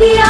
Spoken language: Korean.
어디야?